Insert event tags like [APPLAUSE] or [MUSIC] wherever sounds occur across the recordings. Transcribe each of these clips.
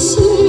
이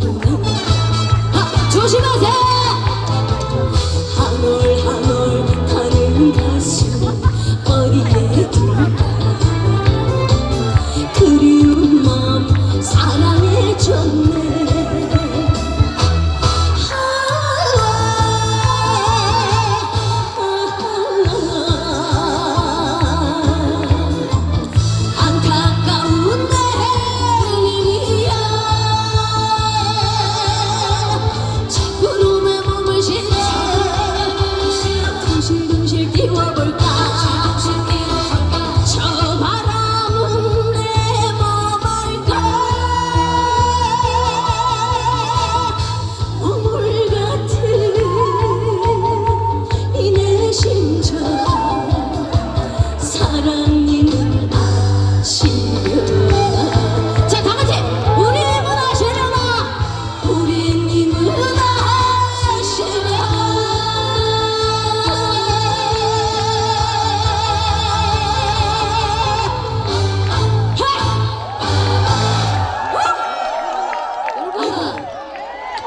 Thank you.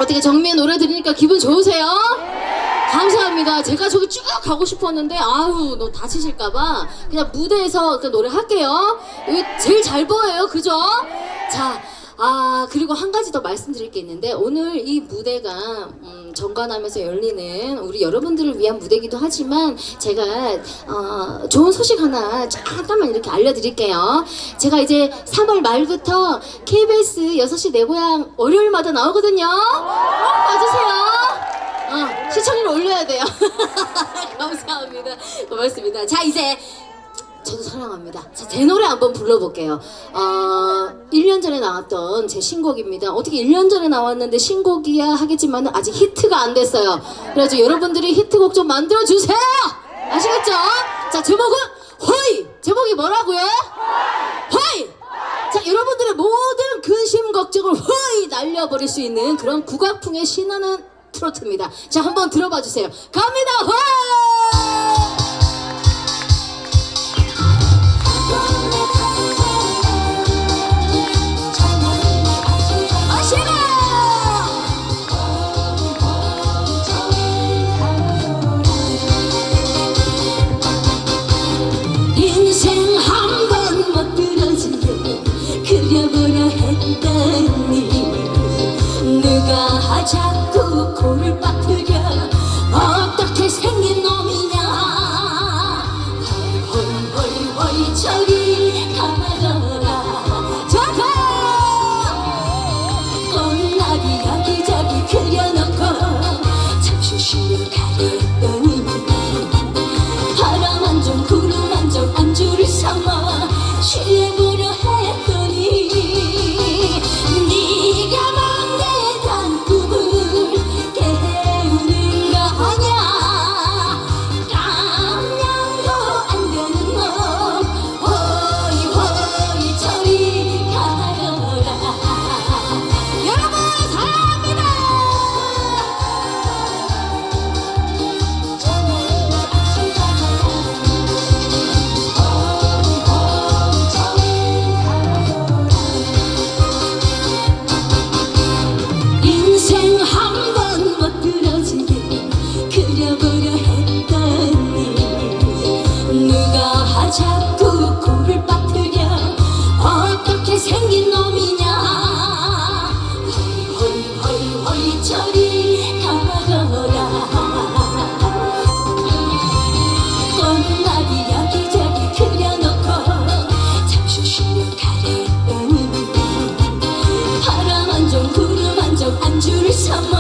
어떻게 정미의 노래 들으니까 기분 좋으세요? 감사합니다. 제가 저기 쭉 가고 싶었는데 아우 너 다치실까봐 그냥 무대에서 그 노래 할게요. 이게 제일 잘 보여요, 그죠? 자, 아 그리고 한 가지 더 말씀드릴 게 있는데 오늘 이 무대가 음, 정관하면서 열리는 우리 여러분들을 위한 무대이기도 하지만 제가 어, 좋은 소식 하나 잠깐만 이렇게 알려드릴게요. 제가 이제 3월 말부터 KBS 6시 내 고향 월요일마다 나오거든요. 꼭 봐주세요. 어, 시청률 올려야 돼요. [LAUGHS] 감사합니다. 고맙습니다. 자, 이제 저도 사랑합니다. 자, 제 노래 한번 불러볼게요. 어, 1년 전에 나왔던 제 신곡입니다. 어떻게 1년 전에 나왔는데 신곡이야 하겠지만 아직 히트가 안 됐어요. 그래서 여러분들이 히트곡 좀 만들어주세요! 아시겠죠? 자, 제목은 호이! 제목이 뭐라고요? 호이! 자, 여러분들의 모든 근심 걱정을 호이 날려버릴 수 있는 그런 국악풍의 신나는 트로트입니다. 자, 한번 들어봐 주세요. 갑니다! 호이! 자꾸 코를 빠뜨려 you to someone